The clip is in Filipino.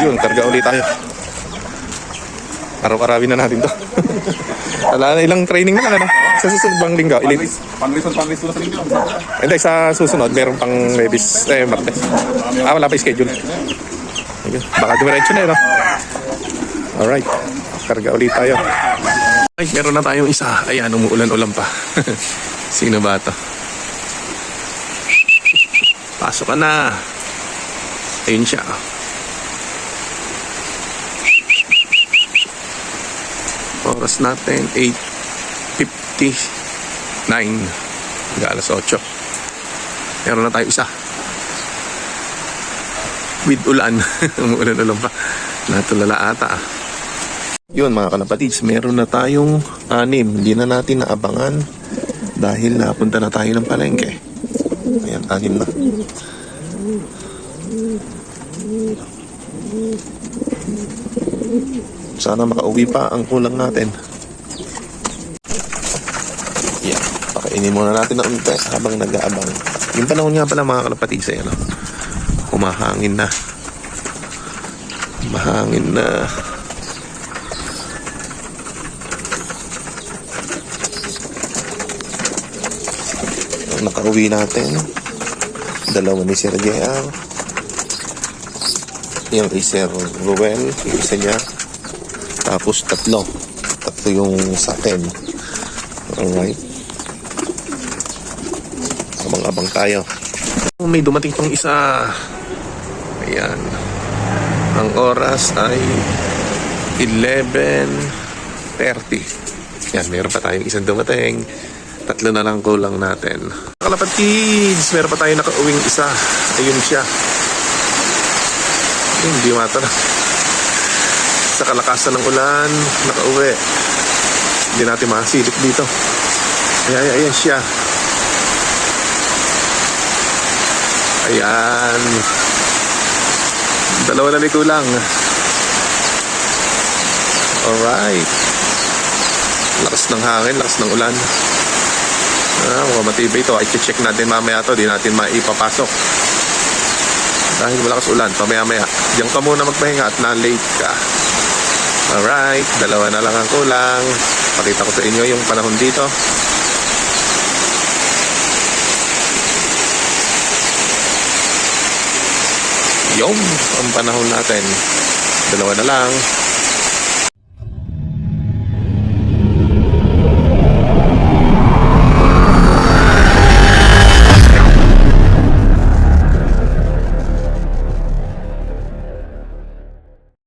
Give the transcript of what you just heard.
Ayun, karga ulit tayo. Araw-arawin na natin to. Wala na ilang training na ano? Sa susunod bang linggo? Ilit. Pang-listen na sa inyo. Hindi, sa susunod, meron pang Webis, eh, Martes. Ah, wala pa yung schedule. Ayun, baka dumiretso na yun, no? Alright, karga ulit tayo. Ay, meron na tayong isa. Ayan, umuulan-ulan pa. Sino ba to? Pasok ka na. Ayun siya. Oras natin, 8.59. Hanggang alas 8. Meron na tayo isa. With ulan. Umuulan-ulan pa. Natulala ata. ah. Yun mga kalapatids, meron na tayong anim. Hindi na natin naabangan dahil napunta na tayo ng palengke. Ayan, anim na. Sana makauwi pa ang kulang natin. Yan, pakainin muna natin ng unti habang nag-aabang. Yung panahon nga pala mga kalapatids ay ano, humahangin na. Mahangin na. Nakauwi natin, dalawa ni Sir JR. Yung kay Sir Ruel, yung isa niya. Tapos tatlo. Tatlo yung sa akin. Alright. Abang-abang tayo. May dumating pang isa. Ayan. Ang oras ay 11.30. Yan, meron pa tayong isang dumating. Tatlo na lang kulang natin. Kalapatids, meron pa tayong nakauwing isa. Ayun siya. Hindi mata na. Sa kalakasan ng ulan, nakauwi. Hindi natin makasilip dito. Ayan, ayan, ayan siya. Ayan. Dalawa na may kulang. Alright. Lakas ng hangin, lakas ng ulan. Ah, mukhang matibay ito. I-check natin mamaya to. Di natin maipapasok. Dahil malakas ulan, pamaya-maya. Diyan ka muna magpahinga at na-late ka. Alright, dalawa na lang ang kulang. Pakita ko sa inyo yung panahon dito. Yung ang panahon natin. Dalawa na lang.